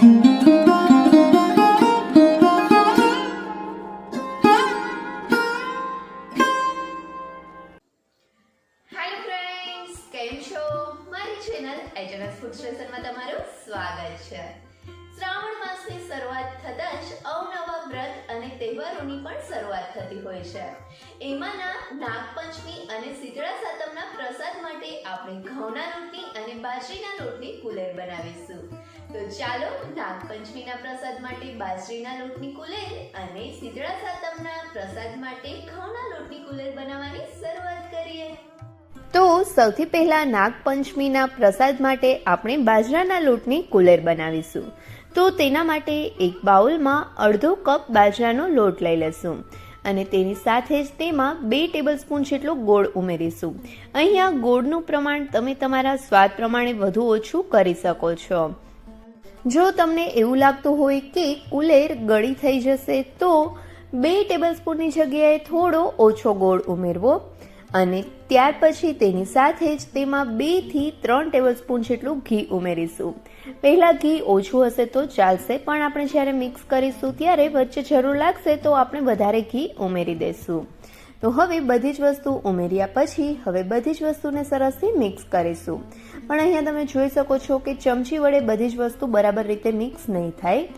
સ્વાગત છે. શ્રાવણ માસની શરૂઆત થતાં જ અવનવા વ્રત અને તહેવારોની પણ શરૂઆત થતી હોય છે. એમાંના નાગપંચમી અને શીતળા સાતમના પ્રસાદ માટે આપણે ઘઉંના રોટની અને બાજરીના લોટની કુલેર બનાવીશું. તો ચાલો નાગપંચમીના પ્રસાદ માટે બાજરીના લોટની કુલેર અને શીતળા સાતમના પ્રસાદ માટે ઘઉંના લોટની કુલેર બનાવવાની શરૂઆત કરીએ. તો સૌથી પહેલા નાગપંચમીના પ્રસાદ માટે આપણે બાજરાના લોટની કુલેર બનાવીશું. તો તેના માટે એક બાઉલમાં અડધો કપ બાજરાનો લોટ લઈ લેશું. અને તેની સાથે જ તેમાં બે ટેબલસ્પૂન જેટલો ગોળ ઉમેરીશું. અહીંયા ગોળનું પ્રમાણ તમે તમારા સ્વાદ પ્રમાણે વધુ ઓછું કરી શકો છો. જો તમને એવું લાગતું હોય કે કુલેર ગળી થઈ જશે, તો બે ટેબલસ્પૂનની જગ્યાએ થોડો ઓછો ગોળ ઉમેરવો. અને ત્યાર પછી તેની સાથે જ તેમાં બેથી ત્રણ ટેબલસ્પૂન જેટલું ઘી ઉમેરીશું. પહેલાં ઘી ઓછું હશે તો ચાલશે, પણ આપણે જ્યારે મિક્સ કરીશું ત્યારે વચ્ચે જરૂર લાગશે તો આપણે વધારે ઘી ઉમેરી દઈશું. તો હવે બધી જ વસ્તુ ઉમેર્યા પછી હવે બધી જ વસ્તુને સરસથી મિક્સ કરીશું. પણ અહીંયા તમે જોઈ શકો છો કે ચમચી વડે બધી જ વસ્તુ બરાબર રીતે મિક્સ નહીં થાય.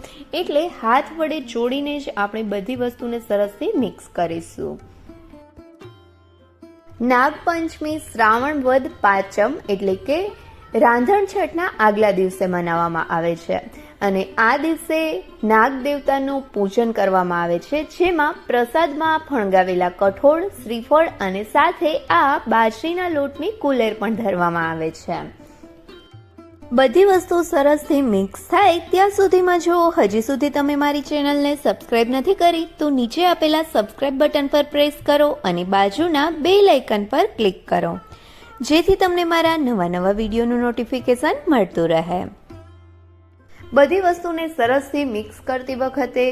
એટલે હાથ વડે જોડીને જ આપણે બધી વસ્તુને સરસથી મિક્સ કરીશું. નાગપંચમી શ્રાવણ વદ પાંચમ એટલે કે રાંધણ છઠના આગલા દિવસે મનાવવામાં આવે છે. અને આ દિવસે નાગ દેવતાનું પૂજન કરવામાં આવે છે, જેમાં પ્રસાદમાં ફણગાવેલા કઠોળ, શ્રીફળ અને સાથે આ બાજરીના લોટની કુલેર પણ ધરવામાં આવે છે. બધી વસ્તુ સરસથી મિક્સ થાય ત્યાં સુધીમાં જો હજી સુધી તમે મારી ચેનલને સબસ્ક્રાઇબ નથી કરી, તો નીચે આપેલા સબસ્ક્રાઇબ બટન પર પ્રેસ કરો અને બાજુના બે લાઇકન પર ક્લિક કરો. જેથી તમને મારા નવા નવા વિડીયોનું નોટિફિકેશન મળતું રહે. બધી વસ્તુને સરસથી મિક્સ કરતી વખતે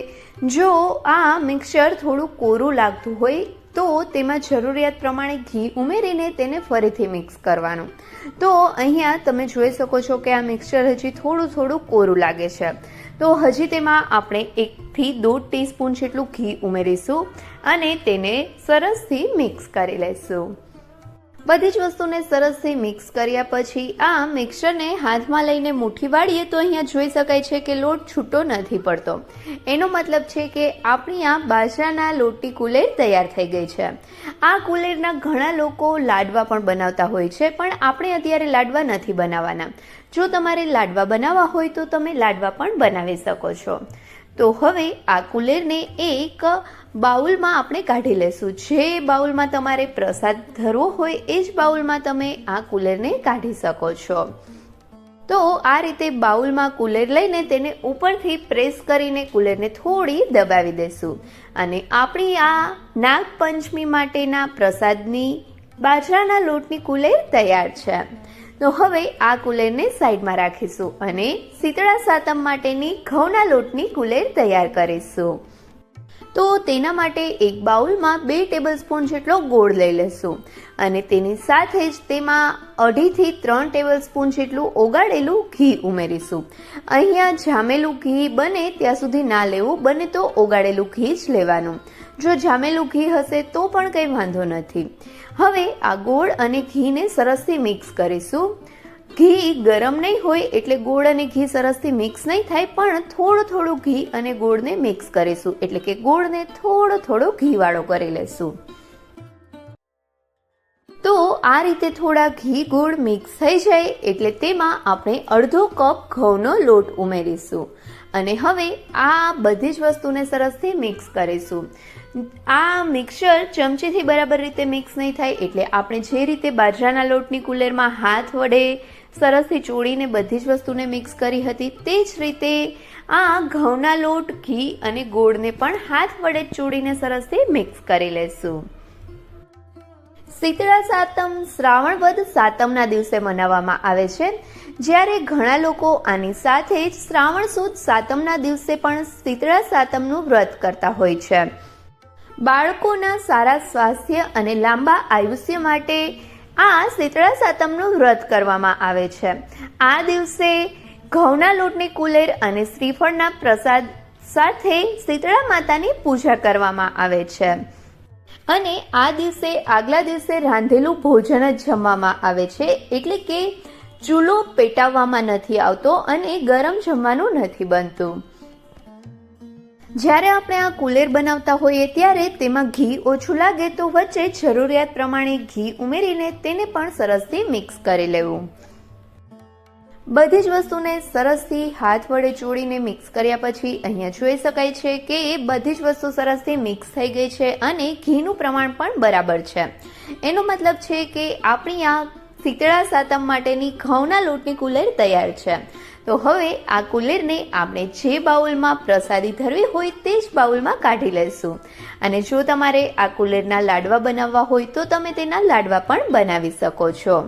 જો આ મિક્સચર થોડું કોરું લાગતું હોય તો તેમાં જરૂરિયાત પ્રમાણે ઘી ઉમેરીને તેને ફરીથી મિક્સ કરવાનું. તો અહીંયા તમે જોઈ શકો છો કે આ મિક્સચર હજી થોડું થોડું કોરું લાગે છે. તો હજી તેમાં આપણે એકથી દોઢ ટીસ્પૂન જેટલું ઘી ઉમેરીશું અને તેને સરસથી મિક્સ કરી લઈશું. બધી જ વસ્તુને સરસથી મિક્સ કર્યા પછી આ મિક્સરને હાથમાં લઈને મુઠ્ઠી વાળીએ તો અહીંયા જોઈ શકાય છે કે લોટ છૂટો નથી પડતો. એનો મતલબ છે કે આપણી આ બાજરાના લોટની કુલેર તૈયાર થઈ ગઈ છે. આ કુલેરના ઘણા લોકો લાડવા પણ બનાવતા હોય છે, પણ આપણે અત્યારે લાડવા નથી બનાવવાના. જો તમારે લાડવા બનાવવા હોય તો તમે લાડવા પણ બનાવી શકો છો. તો હવે આ કુલેરને એક બાઉલમાં આપણે કાઢી લેશું. જે બાઉલમાં તમારે પ્રસાદ ધરવો હોય એ જ બાઉલમાં તમે આ કુલેરને કાઢી શકો છો. તો આ રીતે બાઉલમાં કુલેર લઈને તેને ઉપરથી પ્રેસ કરીને કુલેરને થોડી દબાવી દેશું. અને આપણી આ નાગપંચમી માટેના પ્રસાદની બાજરાના લોટની કુલેર તૈયાર છે. તો હવે આ કુલેરને સાઈડમાં રાખીશું અને શીતળા સાતમ માટેની ઘઉંના લોટની કુલેર તૈયાર કરીશું. તો તેના માટે એક બાઉલમાં બે ટેબલસ્પૂન જેટલો ગોળ લઈ લેશું અને તેની સાથે જ તેમાં અઢીથી ત્રણ ટેબલસ્પૂન જેટલું ઓગાળેલું ઘી ઉમેરીશું. અહીંયા જામેલું ઘી બને ત્યાં સુધી ના લેવું, બને તો ઓગાળેલું ઘી જ લેવાનું. જો જામેલું ઘી હશે તો પણ કંઈ વાંધો નથી. હવે આ ગોળ અને ઘીને સરસથી મિક્સ કરીશું. ઘી ગરમ નહીં હોય એટલે ગોળ અને ઘી સરસથી મિક્સ નહીં થાય, પણ થોડું થોડું ઘી અને ગોળને મિક્સ કરીશું. એટલે કે ગોળને થોડો થોડો ઘીવાળો કરી લેશું. તો આ રીતે થોડા ઘી ગોળ મિક્સ થઈ જાય, એટલે તેમાં આપણે અડધો કપ ઘઉંનો લોટ ઉમેરીશું. અને હવે આ બધી જ વસ્તુને સરસથી મિક્સ કરીશું. આ મિક્સર ચમચીથી બરાબર રીતે મિક્સ નહીં થાય એટલે આપણે જે રીતે બાજરાના લોટની કુલેરમાં હાથ વડે સરસથી ચોળીને બધી જ વસ્તુને મિક્સ કરી હતી તે જ રીતે આ ઘઉંના લોટ, ઘી અને ગોળને પણ હાથ વડે ચોળીને સરસથી મિક્સ કરી લેશું. શીતળા સાતમ, શ્રાવણ વદ સાતમના દિવસે મનાવવામાં આવે છે. જ્યારે ઘણા લોકો આની સાથે જ શ્રાવણ સુદ સાતમના દિવસે પણ શીતળા સાતમનું વ્રત કરતા હોય છે. બાળકોના સારા સ્વાસ્થ્ય અને લાંબા આયુષ્ય માટે આ શીતળા સાતમનું વ્રત કરવામાં આવે છે. આ દિવસે ઘઉંના લોટની કુલેર અને શ્રીફળના પ્રસાદ સાથે શીતળા માતાની પૂજા કરવામાં આવે છે. અને આ દિવસે આગલા દિવસે રાંધેલું ભોજન જ જમવામાં આવે છે. એટલે કે ચૂલો પેટાવવામાં નથી આવતો અને ગરમ જમવાનું નથી બનતું. જ્યારે આપણે આ કુલેર બનાવતા હોઈએ ત્યારે તેમાં ઘી ઓછું લાગે તો વચ્ચે જરૂરિયાત પ્રમાણે ઘી ઉમેરીને તેને પણ સરસથી મિક્સ કરી લેવું. બધી જ વસ્તુને સરસથી હાથ વડે ચોળીને મિક્સ કર્યા પછી અહીંયા જોઈ શકાય છે કે એ બધી જ વસ્તુ સરસથી મિક્સ થઈ ગઈ છે અને ઘીનું પ્રમાણ પણ બરાબર છે. એનો મતલબ છે કે આપણી આ શીતળા સાતમ માટેની ઘઉંના લોટની કુલેર તૈયાર છે. તો હવે આ કુલેરને આપણે જે બાઉલમાં પ્રસાદી ધરવી હોય તે જ બાઉલમાં કાઢી લઈશું અને જો તમારે આ કુલેરના લાડવા બનાવવા હોય તો તમે તેના લાડવા પણ બનાવી શકો છો.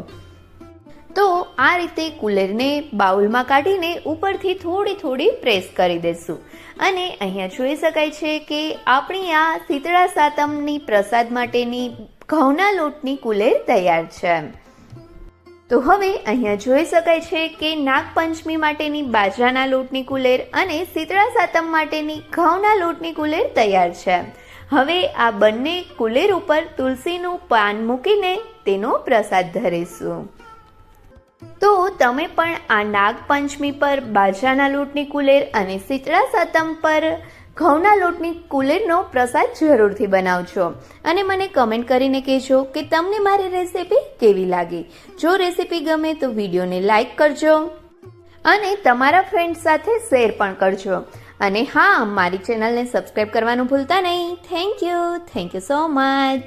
તો આ રીતે કુલેરને બાઉલમાં કાઢીને ઉપરથી થોડી થોડી પ્રેસ કરી દેશું. અને અહીંયા જોઈ શકાય છે કે આપણી આ શીતળા સાતમની પ્રસાદ માટેની ઘઉંના લોટની કુલેર તૈયાર છે. તો હવે અહીંયા જોઈ શકાય છે કે નાગપંચમી માટેની બાજરાના લોટની કુલેર અને શીતળા સાતમ માટેની ઘઉંના લોટની કુલેર તૈયાર છે. હવે આ બંને કુલેર ઉપર તુલસીનું પાન મૂકીને તેનો પ્રસાદ ધરીશું. તો તમે પણ આ નાગપંચમી પર બાજરાના લોટની કુલેર અને શીતળા સાતમ પર ઘઉંના લોટની કુલેરનો પ્રસાદ જરૂરથી બનાવજો. અને મને કમેન્ટ કરીને કહેજો કે તમને મારી રેસીપી કેવી લાગી? જો રેસીપી ગમે તો વિડીયોને લાઈક કરજો. અને તમારા ફ્રેન્ડ સાથે શેર પણ કરજો. અને હા, મારી ચેનલને સબસ્ક્રાઈબ કરવાનું ભૂલતા નહીં. Thank you thank you so much